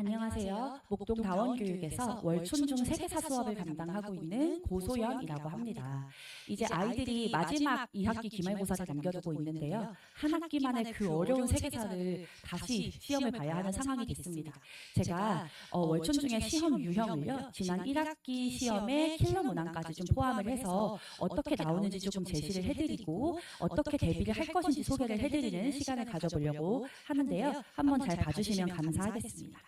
안녕하세요. 목동 다원교육에서 월춘중 세계사 수업을 담당하고 있는 고소연이라고 합니다. 이제 아이들이 마지막 2학기 기말고사를 남겨두고 있는데요. 한 학기 만에 그 어려운 세계사를 다시 시험을 봐야 하는 상황이 됐습니다. 제가 어, 월춘중의 시험 유형을요. 지난 1학기 시험에 킬러 문항까지 좀 포함을 해서 어떻게 나오는지 조금 제시를 해드리고 어떻게 대비를 할 것인지 소개를 해드리는 시간을 가져보려고 하는데요. 한번 잘 봐주시면 감사하겠습니다.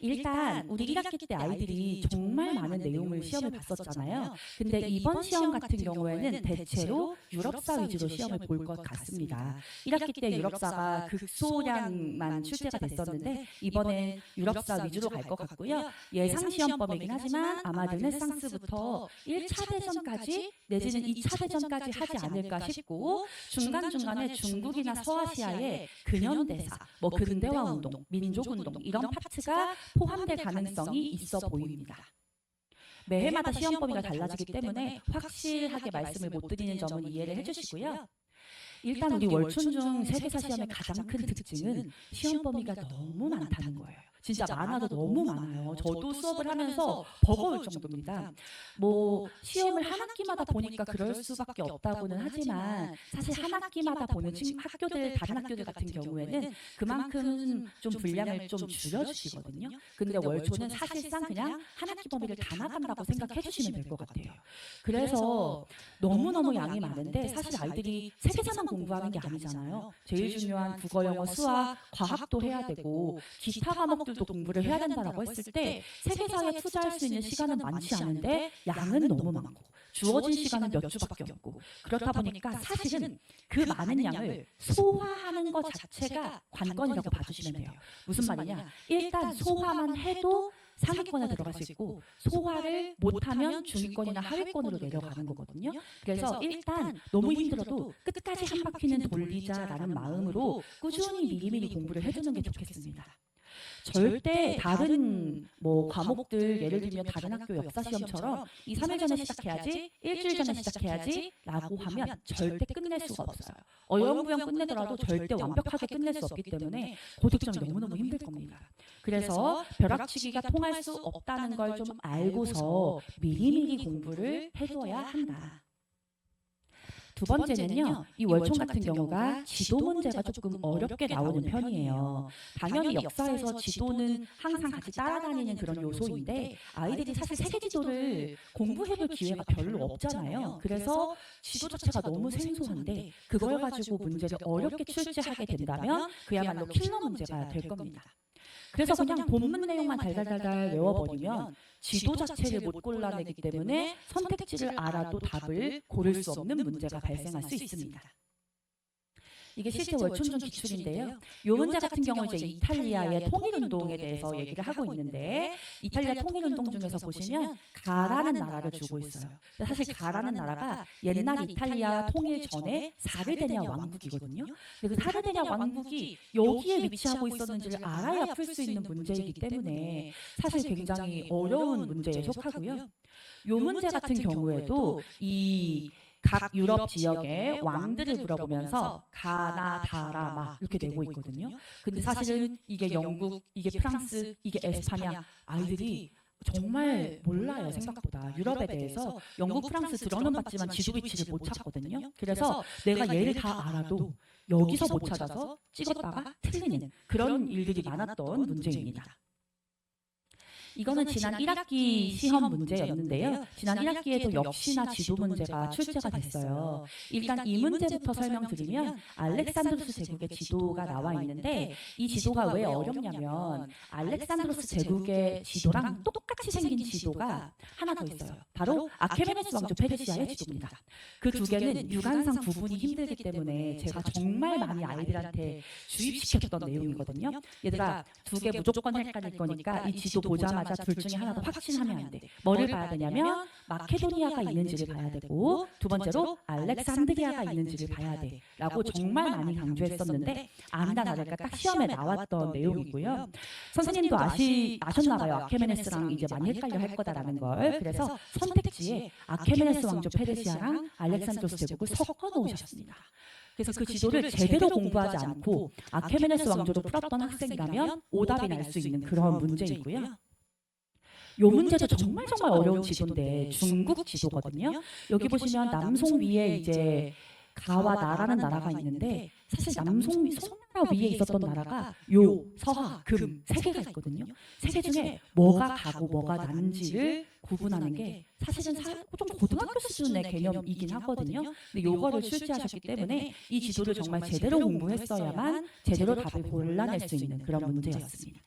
일단 우리 1학기 때 아이들이 정말 많은 내용을 시험을 봤었잖아요. 근데 이번 시험 같은 경우에는 대체로 유럽사 위주로 시험을 볼 것 같습니다. 1학기 때 유럽사가 극소량만 출제가 됐었는데 이번엔 유럽사 위주로 갈 것 같고요. 예상 시험 범위긴 하지만 아마 르네상스부터 1차 대전까지 내지는 2차 대전까지 하지 않을까 싶고 중간중간에 중국이나 서아시아의 근현대사, 뭐 근대화 운동, 민족 운동 이런 파트가 포함될 가능성이 있어 보입니다. 매해마다 시험 범위가 달라지기 때문에 확실하게 말씀을 못 드리는 점은 이해를 해주시고요. 일단 우리 월춘중 세계사 시험의 가장 큰 특징은 시험 범위가 너무 많다는 거예요. 진짜 많아도 너무 많아요. 저도 수업을 하면서 버거울 정도입니다. 뭐 시험을 한 학기마다 보니까 그럴 수밖에 없다고는 하지만 사실 한 학기마다 보는 친- 학교들 다른 학교들 같은 경우에는 그만큼 좀 분량을 좀 줄여주시거든요. 근데 월초는 사실상 그냥 한 학기 범위를 다 나간다고 생각해 주시면 될 것 같아요. 그래서 너무너무 양이 많은데 사실 아이들이 세계사만 공부하는 게 아니잖아요. 제일 중요한 국어, 영어, 수학, 과학도 해야 되고 기타 과목 들도 공부를 해야 된다라고 했을 때 세계사에 투자할 수 있는 시간은 많지 않은데 양은 너무 많고 주어진 시간은 몇 주밖에 없고 그렇다 보니까 사실은 그 많은 양을 소화하는 것 자체가 관건이라고 봐주시면 돼요. 무슨 말이냐? 일단 소화만 해도 상위권에 들어갈 수 있고 소화를 못하면 중위권이나 하위권으로 내려가는 거거든요. 그래서 일단 너무 힘들어도 끝까지 한 바퀴는 돌리자라는 마음으로 꾸준히 미리미리 공부를 해두는 게 좋겠습니다. 절대 다른 뭐 과목들 예를 들면 다른 학교 역사 시험처럼 2, 3일 전에 시작해야지 일주일 전에 시작해야지 라고 하면 절대 끝낼 수가 없어요. 어영부영 끝내더라도 절대 완벽하게 끝낼 수 없기 때문에 고득점이 너무너무 힘들 겁니다. 그래서 벼락치기가 통할 수 없다는 걸 좀 알고서 미리미리 공부를 해둬야 한다. 두 번째는요, 이 월총 같은 경우가 지도 문제가 조금 어렵게 나오는 편이에요. 당연히 역사에서 지도는 항상 같이 따라다니는 그런 요소인데 아이들이 사실 세계 지도를 공부해볼 기회가 별로 없잖아요. 그래서 지도 자체가 너무 생소한데 그걸 가지고 문제를 어렵게 출제하게 된다면 그야말로 킬러 문제가 될 겁니다. 그래서 그냥 본문 내용만 달달달달 외워버리면 지도 자체를 못 골라내기 때문에 선택지를 알아도 답을 고를 수 없는 문제가 발생할 수 있습니다. 이게 실제 월춘중 기출인데요. 요 문제 같은 경우 이제 이탈리아의 통일운동에 대해서 얘기를 하고 있는데 이탈리아 통일운동 중에서 보시면 가라는 나라를 주고 있어요. 사실 가라는 나라가 옛날 이탈리아 통일 전에 사르데냐 왕국이거든요. 근데 그 사르데냐 왕국이 여기에 위치하고 있었는지를 알아야 풀 수 있는 문제이기 때문에 사실 굉장히 어려운 문제에 속하고요. 요 문제 같은 경우에도 이 각 유럽 지역의 왕들을 물어보면서 가나 다라마. 이렇게 내고 있거든요. 근데 사실은 이게 영국, 이게 프랑스, 이게 에스파냐 아이들이 정말 몰라요 생각보다. 유럽에 대해서 영국, 프랑스 들어는 봤지만 지도 위치를 못 찾거든요. 그래서 내가 얘를 다 알아도 여기서 못 찾아서 찍었다가 틀리는 그런 일들이 많았던 문제입니다. 이거는 지난 1학기 시험 문제였는데요. 지난 1학기에도 역시나 지도 문제가 출제가 됐어요. 일단 이 문제부터 설명드리면 알렉산드로스 제국의 지도가 나와 있는데 이 지도가 왜 어렵냐면 알렉산드로스 제국의 지도랑 똑같이 생긴 지도가 하나 더 있어요. 바로 아케메네스 왕조 페르시아의 지도입니다. 그 두 개는 육안상 구분이 힘들기 때문에 제가 정말 많이 아이들한테 주입시켰던 내용이거든요. 얘들아 두 개 무조건 헷갈릴 거니까 이 지도 보자마자 둘 중에 하나 더 확신하면 안 돼. 뭐를 봐야 되냐면 마케도니아가 있는지를 봐야 되고 두 번째로 알렉산드리아가 있는지를 봐야 돼. 라고 정말 많이 강조했었는데 안다 나를까 딱 시험에 나왔던 내용이고요. 선생님도 아시 아셨나 봐요. 아케메네스랑 이제 많이 헷갈려 할 거다라는 걸. 그래서 선택지에 아케메네스 왕조 페르시아랑 알렉산드로스 제국을 섞어 놓으셨습니다. 그래서 그 지도를 제대로 공부하지 않고 아케메네스 왕조로 풀었던 학생이라면 오답이 날 수 있는 그런 문제이고요. 요 문제도 정말 정말 어려운 지도인데 중국 지도거든요. 여기 보시면 남송 위에 이제 가와 나라는 나라가 있는데 사실 남송 위 송나라 위에 있었던 나라가 요 서하 금 세 개가 있거든요. 세 개 중에 뭐가 가고 뭐가 난지를 구분하는 게 사실은 사- 좀 고등학교 수준의 개념이긴 하거든요. 근데 요거를 출제하셨기 때문에 이 지도를 정말 제대로 공부했어야만 제대로 답을 골라낼 수 있는 그런 문제였습니다.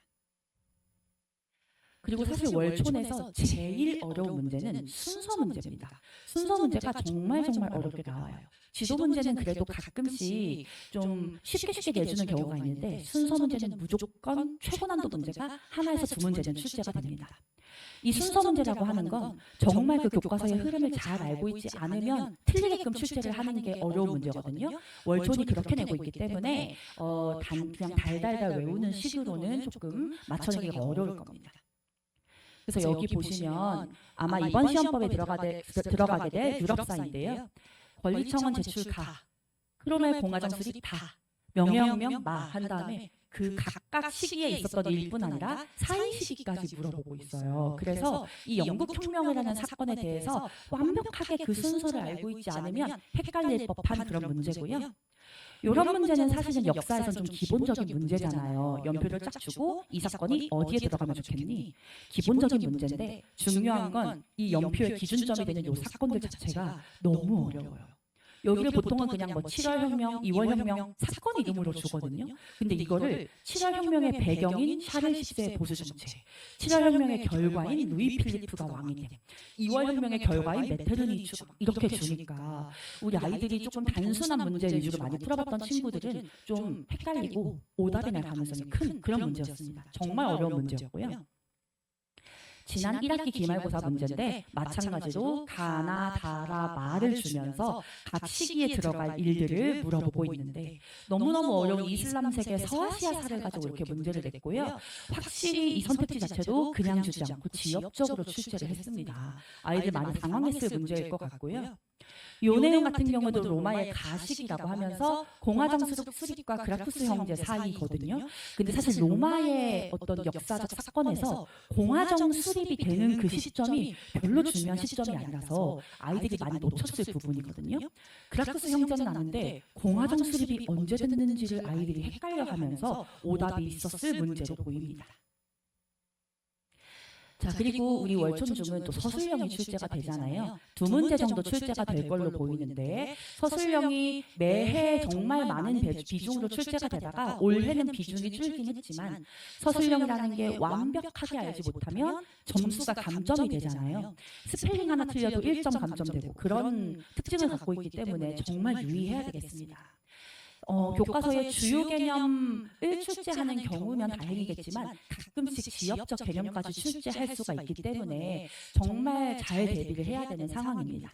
그리고 사실 월촌에서 제일 어려운 문제는 순서 문제입니다. 순서 문제가 정말 정말 어렵게 나와요. 지도 문제는 그래도 가끔씩 좀 쉽게 쉽게 내주는 경우가 있는데 순서 문제는 무조건 최고 난도 문제가 하나에서 두 문제는 출제가 됩니다. 이 순서 문제라고 하는 건 정말 그 교과서의 흐름을 잘 알고 있지 않으면 틀리게끔 출제를 하는 게 어려운 문제거든요. 월촌이 그렇게 내고 있기 때문에 어, 단, 그냥 달달달 외우는 식으로는 조금 맞춰내기가 어려울 겁니다. 그래서 여기 보시면 아마 이번 시험법에 들어가게, 들어가게 될 유럽사인데요. 권리청은 제출 가, 크로멜 공화정 수립 다, 명예혁명 마. 한 다음에 그 각각 시기에 있었던 일뿐 아니라 사이 시기까지 물어보고 있어요. 그래서 이 영국 혁명이라는 사건에 대해서 완벽하게 그 순서를 알고 있지 않으면 헷갈릴 법한 그런 문제고요. 이런 문제는 사실은 역사에선 좀 기본적인 문제잖아요. 연표를 쫙 주고 이 사건이 어디에 들어가면 좋겠니? 기본적인 문제인데 중요한 건 이 연표의 기준점이 되는 이 사건들 자체가 너무 어려워요. 여기를 보통은 그냥 뭐 7월 혁명, 2월 혁명 사건 이름으로 주거든요. 근데 이거를 7월 혁명의 배경인 샤를 10세의 보수 정책, 7월 혁명의 결과인 루이 필리프가 왕이 됨, 2월 혁명의 결과인 메테르니츠 이렇게 주니까 우리 아이들이 조금 단순한 문제 위주로 많이 풀어봤던 친구들은 좀 헷갈리고 오답이 날 가능성이 큰 그런 문제였습니다. 정말 어려운 문제였고요. 지난 1학기 기말고사 문제인데 마찬가지로 가나, 다라, 말을 주면서 각 시기에 들어갈 일들을 물어보고 있는데 너무너무 어려운 이슬람 세계 서아시아 사를 가지고 이렇게 문제를 냈고요. 확실히 이 선택지 자체도 그냥 주지 않고 지역적으로 출제를 했습니다. 아이들 많이 당황했을 문제일 것 같고요. 요 내용 같은 경우도 로마의 가식이라고 하면서 공화정 수립, 수립과 그라쿠스 형제 사이거든요. 근데 사실 로마의 어떤 역사적 사건에서 공화정 수립이 되는 그 시점이 별로 중요한 시점이 아니라서 아이들이 많이 놓쳤을 부분이거든요. 그라쿠스 형제는 아는데 공화정 수립이 언제 됐는지를 아이들이 헷갈려 하면서 오답이 있었을 문제로 보입니다. 자 그리고 우리 월촌중은 또 서술형이 출제가 되잖아요. 두 문제 정도 출제가 될 걸로 보이는데 서술형이 매해 정말 많은 배- 비중으로 출제가 되다가 올해는 비중이 줄긴 했지만 서술형이라는 게 완벽하게 알지 못하면 점수가 감점이 되잖아요. 스펠링 하나 틀려도 1점 감점되고 그런 특징을 갖고 있기 때문에 정말 유의해야 되겠습니다. 어, 교과서의 주요 개념을 출제하는 경우면 다행이겠지만 가끔씩 지역적 개념까지 출제할 수가 있기 때문에 정말 잘 대비를 해야 되는 상황입니다.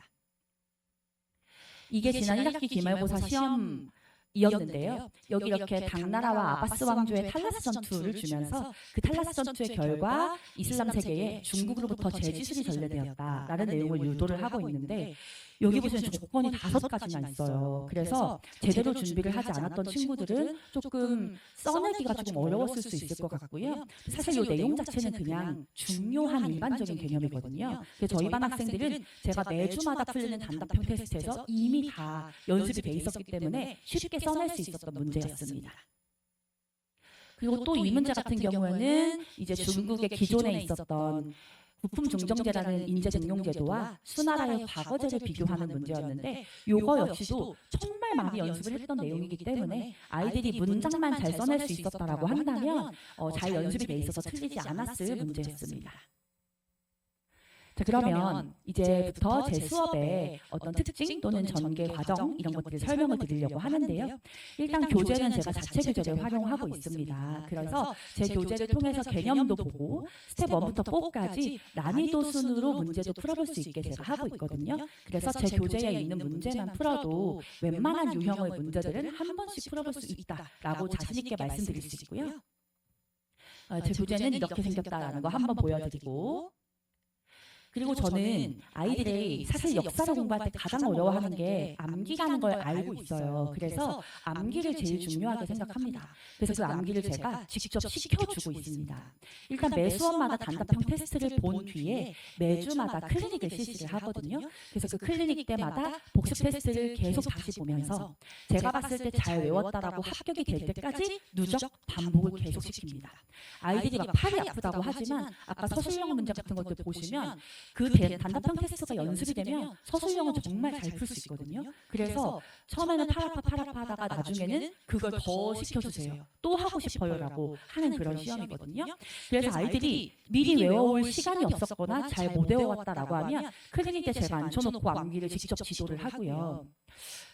이게 지난 1학기 기말고사 시험 이었는데요. 여기 이렇게 당나라와 아바스 왕조의 탈라스 전투를 주면서 그 탈라스 전투의 결과 이슬람 세계에 중국으로부터 재지술이 전래되었다라는 내용을 유도를 하고 있는데 여기 보시면 조건이 다섯 가지나 있어요. 그래서 제대로 준비를 하지 않았던 친구들은 조금 써내기가 조금 어려웠을 수 있을 것 같고요. 사실 이 내용 자체는 그냥 중요한 일반적인 개념이거든요. 그래서 저희 반 학생들은 제가 매주마다 풀리는 단답형 테스트에서 이미 다 연습이 돼 있었기 때문에 쉽게 써낼 수 있었던 문제였습니다. 그리고 또 이 문제 같은 경우에는 이제 중국의 기존에 있었던 부품 중정제라는 인재 등용 제도와 수나라의 과거제를 비교하는 문제였는데 요거 역시도 정말 많이 연습을 했던 내용이기 때문에 아이들이 문장만 잘 써낼 수 있었다라고 한다면 어, 잘 연습이 돼 있어서 틀리지 않았을 문제였습니다. 자 그러면 이제부터 제 수업의 어떤 특징 또는 전개 과정 이런 것들을 설명을 드리려고 하는데요. 일단 교재는 제가 자체 교재를 활용하고 있습니다. 그래서 제 교재를 통해서 개념도 보고 스텝 1부터 4까지 난이도 순으로 문제도 풀어볼 수 있게 제가 하고 있거든요. 그래서 제 교재에 있는 문제만 풀어도 웬만한 유형의 문제들은 한 번씩 풀어볼 수 있다라고 자신 있게 말씀드릴 수 있고요. 어, 제 교재는 이렇게 생겼다라는 거 한번 보여드리고 그리고 저는 아이들이 사실 역사를 공부할 때 가장 어려워하는 게 암기라는 걸 알고 있어요. 그래서 암기를 제일 중요하게 생각합니다. 그래서 그 암기를 제가 직접 시켜주고 있습니다. 일단 매 수업마다 단답형 테스트를 본 뒤에 매주마다 클리닉을 실시를 하거든요. 그래서 그 클리닉 때마다 복습 테스트를 계속 다시 보면서 제가 봤을 때 잘 외웠다라고 합격이 될 때까지 누적 반복을 계속 시킵니다. 아이들이 막 팔이 아프다고 하지만 아까 서술형 문제 같은 것들 보시면 그 대- 단답형 테스트가 연습이 되면 서술형은 정말 잘 풀 수 있거든요. 그래서 처음에는 팔 아파 하다가 나중에는 그걸 더 시켜주세요. 또 하고 싶어요라고 하는 그런 시험이거든요. 그래서 아이들이 미리 외워올 시간이 없었거나 잘 못 외워왔다라고 하면 클리닉 때 제가 앉혀놓고 암기를 직접 지도를 하고요.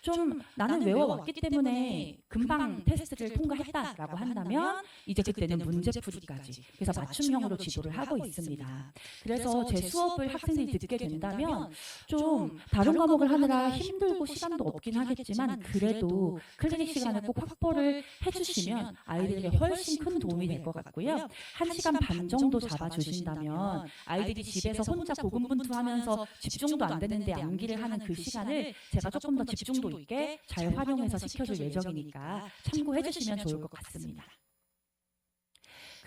좀 나는 외워왔기 때문에 금방 테스트를 통과했다라고 한다면 이제 그때는 문제풀이까지 그래서 맞춤형으로 지도를 하고 있습니다. 그래서 제 수업을 학생들이 듣게 된다면 좀 다른 과목을 하느라 힘들고 시간도 없긴 하겠지만 그래도 클리닉 시간을 꼭 확보를 해주시면 아이들에게 훨씬 큰 도움이 될 것 같고요. 한 시간 반 정도 잡아주신다면 아이들이 집에서 혼자 고군분투하면서 집중도 안 되는데 암기를 하는 그 시간을 제가 조금 더 집중도 있게 잘 활용해서 시켜줄 예정이니까 참고해 주시면 좋을 것 같습니다.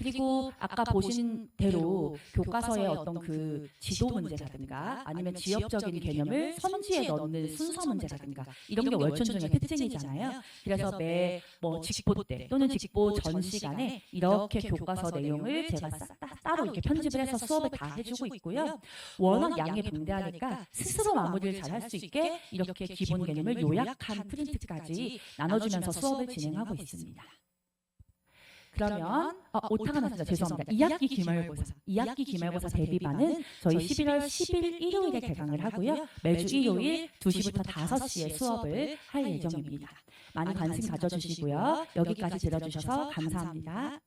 그리고 아까 보신 대로 교과서의 어떤 그 지도 문제라든가 아니면 지역적인 개념을 선지에 넣는 순서 문제라든가 이런 게 월천 중의 특징이잖아요. 그래서 매 뭐 직보 때 또는 직보 전 시간에 이렇게 교과서 내용을 제가 따로 이렇게 편집을 해서 수업에 다 해주고 있고요. 워낙 양이 방대하니까 스스로 마무리를 잘 할 수 있게 이렇게 기본 개념을 요약한 프린트까지 나눠주면서 수업을 진행하고 있습니다. 그러면 어, 오타가 났습니다. 죄송합니다. 2학기 기말고사, 2학기 기말고사 대비반은 저희 11월 10일 일요일에 개강을 하고요. 매주 일요일 2시부터 5시에 수업을 할 예정입니다. 많은 관심 가져주시고요. 여기까지 들어주셔서 감사합니다.